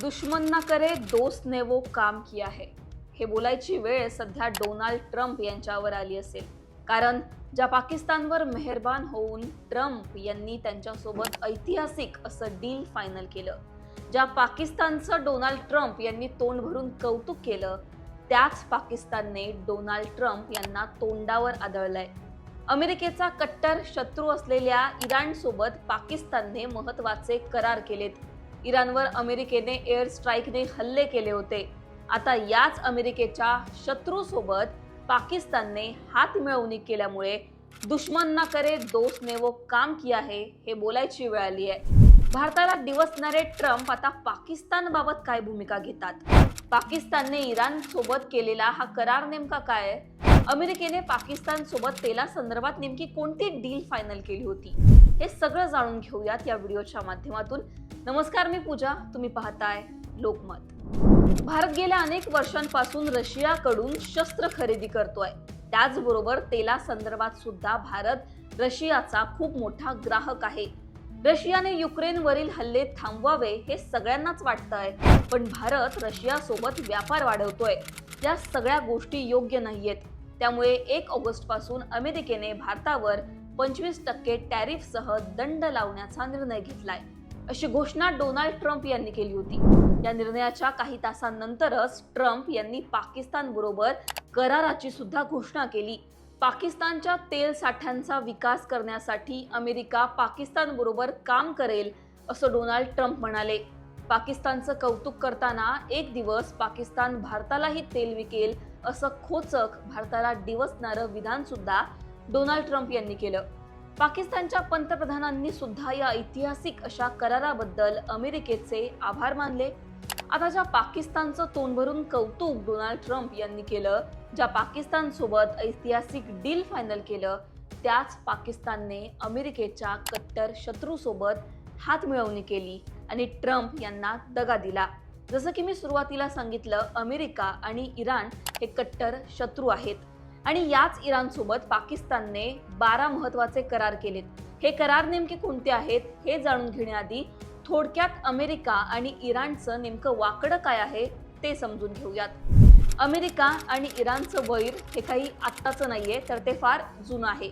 दुश्मन ना करे दोस्त ने वो काम किया है. हे बोलायची वेळ सध्या डोनाल्ड ट्रम्प यांच्यावर आली असेल. कारण ज्या पाकिस्तानवर मेहरबान होऊन ट्रम्प यांनी त्यांच्यासोबत ऐतिहासिक असं डील फायनल केलं ज्या पाकिस्तानचं डोनाल्ड ट्रम्प यांनी तोंड भरून कौतुक केलं त्याच पाकिस्तानने डोनाल्ड ट्रम्प यांना तोंडावर आदळलंय. अमेरिकेचा कट्टर शत्रू असलेल्या इराणसोबत पाकिस्तानने महत्त्वाचे करार केलेत. इराणवर अमेरिकेने एअर स्ट्राईकने हल्ले केले होते. आता याच अमेरिकेच्या शत्रूसोबत पाकिस्तानने हात मिळवणी केल्यामुळे दुश्मन ना करे दोस्त ने वो काम किया है हे बोलायची वेळ आली आहे. भारताला दिवसणारे ट्रम्प आता पाकिस्तान बाबत काय भूमिका घेतात? पाकिस्तानने इराण सोबत केलेला हा करार नेमका काय? अमेरिकेने पाकिस्तान सोबत तेला संदर्भात नेमकी कोणती डील फायनल केली होती? हे सगळं जाणून घेऊयात या व्हिडिओच्या माध्यमातून. नमस्कार मी पूजा. तुम्ही पाहताय लोकमत. भारत गेल्या अनेक वर्षांपासून रशियाकडून शस्त्र खरेदी करतोय. त्याचबरोबर तेला संदर्भात सुद्धा भारत रशियाचा खूप मोठा ग्राहक आहे. रशियाने युक्रेनवरील हल्ले थांबवावे हे सगळ्यांनाच वाटतंय पण भारत रशियासोबत व्यापार वाढवतोय. या सगळ्या गोष्टी योग्य नाहीयेत. त्यामुळे एक ऑगस्टपासून अमेरिकेने भारतावर पंचवीस टक्के टॅरिफसह दंड लावण्याचा निर्णय घेतलाय. अशी घोषणा डोनाल्ड ट्रम्प यांनी केली होती. या निर्णयाच्या काही तासांनंतरच ट्रम्प यांनी पाकिस्तान बरोबर कराराची सुद्धा घोषणा केली. पाकिस्तानच्या तेल साठ्यांचा विकास करण्यासाठी अमेरिका पाकिस्तान बरोबर काम करेल असं डोनाल्ड ट्रम्प म्हणाले. पाकिस्तानचं कौतुक करताना एक दिवस पाकिस्तान भारतालाही तेल विकेल असं खोचक भारताला डिवसणारं विधान सुद्धा डोनाल्ड ट्रम्प यांनी केलं. पाकिस्तानच्या पंतप्रधानांनी सुद्धा या ऐतिहासिक अशा कराराबद्दल अमेरिकेचे आभार मानले. आता ज्या पाकिस्तानचं तोंड भरून कौतुक डोनाल्ड ट्रम्प यांनी केलं ज्या पाकिस्तान सोबत ऐतिहासिक डील फायनल केलं त्याच पाकिस्तानने अमेरिकेच्या कट्टर शत्रूसोबत हात मिळवणी केली आणि ट्रम्प यांना दगा दिला. जसं की मी सुरुवातीला सांगितलं अमेरिका आणि इराण हे कट्टर शत्रू आहेत. आणि याच इराणसोबत पाकिस्तानने बारा महत्त्वाचे करार केलेत. हे करार नेमके कोणते आहेत हे जाणून घेण्याआधी थोडक्यात अमेरिका आणि इराणचं नेमकं वाकडं काय आहे ते समजून घेऊयात. अमेरिका आणि इराणचं वैर हे काही आत्ताचं नाहीये तर ते फार जुनं आहे.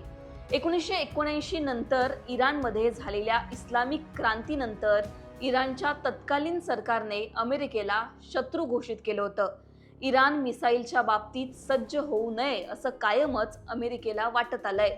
एकोणीसशे एकोणऐंशी नंतर इराणमध्ये झालेल्या इस्लामिक क्रांतीनंतर इराणच्या तत्कालीन सरकारने अमेरिकेला शत्रू घोषित केलं होतं. इराण मिसाईलच्या बाबतीत सज्ज होऊ नये असं कायमच अमेरिकेला वाटत आलंय.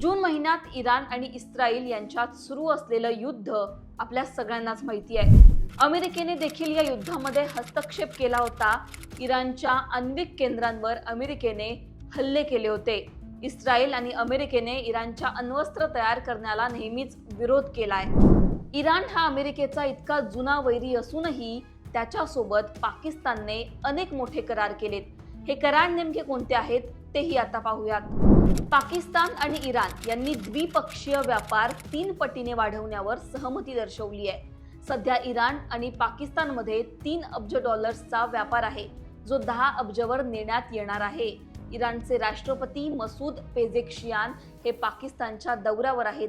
जून महिन्यात इराण आणि इस्रायल यांच्यात सुरू असलेलं युद्ध आपल्या सगळ्यांनाच माहिती आहे. अमेरिकेने देखील या युद्धामध्ये हस्तक्षेप केला होता. इराणच्या आण्विक केंद्रांवर अमेरिकेने हल्ले केले होते. इस्रायल आणि अमेरिकेने इराणच्या अण्वस्त्र तयार करण्याला नेहमीच विरोध केलाय. इराण हा अमेरिकेचा इतका जुना वैरी असूनही त्याच्यासोबत पाकिस्तानने अनेक मोठे करार केलेत. हे करार नेमके कोणते आहेत तेही आता पाहूयात. पाकिस्तान आणि इराण यांनी द्विपक्षीय व्यापार तीन पटीने वाढवण्यावर सहमती दर्शवली आहे. सध्या इराण आणि पाकिस्तानमध्ये तीन अब्ज डॉलर्सचा व्यापार आहे जो दहा अब्जवर नेण्यात येणार आहे. इराणचे राष्ट्रपती मसूद पेझेक्शियान हे पाकिस्तानच्या दौऱ्यावर आहेत.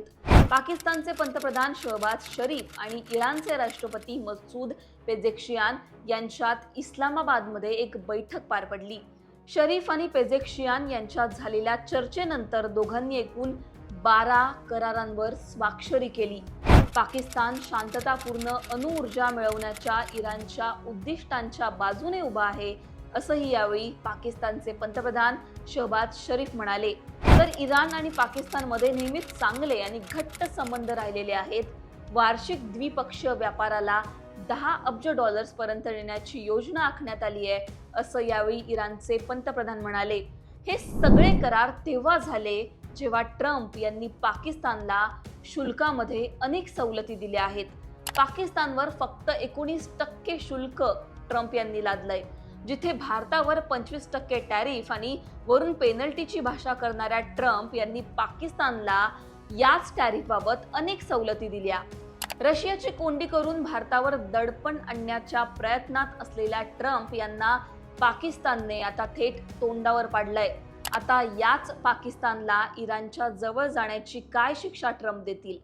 पाकिस्तानचे पंतप्रधान शहबाज शरीफ आणि इराणचे राष्ट्रपती मसूद पेझेक्शियान यांच्यात इस्लामाबादमध्ये एक बैठक पार पडली. शरीफ आणि पेझेक्शियान यांच्यात झालेल्या चर्चेनंतर दोघांनी एकूण बारा करारांवर स्वाक्षरी केली. पाकिस्तान शांततापूर्ण अणुऊर्जा मिळवण्याच्या इराणच्या उद्दिष्टांच्या बाजूने उभा आहे असंही यावेळी पाकिस्तानचे पंतप्रधान शहबाज शरीफ म्हणाले तर इराण आणि पाकिस्तानमध्ये नेहमीच चांगले आणि घट्ट संबंध राहिलेले आहेत. वार्षिक द्विपक्षीय व्यापाराला दहा अब्ज डॉलर्स पर्यंत नेण्याची योजना आखण्यात आली आहे असं यावेळी इराणचे पंतप्रधान म्हणाले. हे सगळे करार तेव्हा झाले जेव्हा ट्रम्प यांनी पाकिस्तानला शुल्कामध्ये अनेक सवलती दिल्या आहेत. पाकिस्तानवर फक्त एकोणीस टक्के शुल्क ट्रम्प यांनी लादलंय. जिथे भारतावर पंचवीस टक्के टॅरिफ आणि वरून पेनल्टीची भाषा करणाऱ्या ट्रम्प यांनी पाकिस्तानला याच टॅरिफबाबत अनेक सवलती दिल्या. रशियाची कोंडी करून भारतावर दडपण आणण्याच्या प्रयत्नात असलेल्या ट्रम्प यांना पाकिस्तानने आता थेट तोंडावर पाडलंय. आता याच पाकिस्तानला इराणच्या जवळ जाण्याची काय शिक्षा ट्रम्प देतील?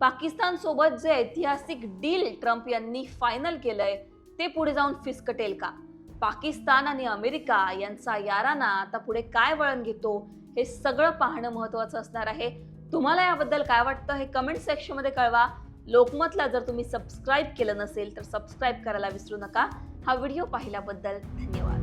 पाकिस्तान सोबत जे ऐतिहासिक डील ट्रम्प यांनी फायनल केलंय ते पुढे जाऊन फिसकटेल का? पाकिस्तान आणि अमेरिका यांचा याराना आता पुढे काय वळण घेतो हे सगळं पाहणं महत्त्वाचं असणार आहे. तुम्हाला याबद्दल काय वाटतं हे कमेंट सेक्शनमध्ये कळवा. लोकमतला जर तुम्ही सबस्क्राईब केलं नसेल तर सबस्क्राईब करायला विसरू नका. हा व्हिडिओ पाहिल्याबद्दल धन्यवाद.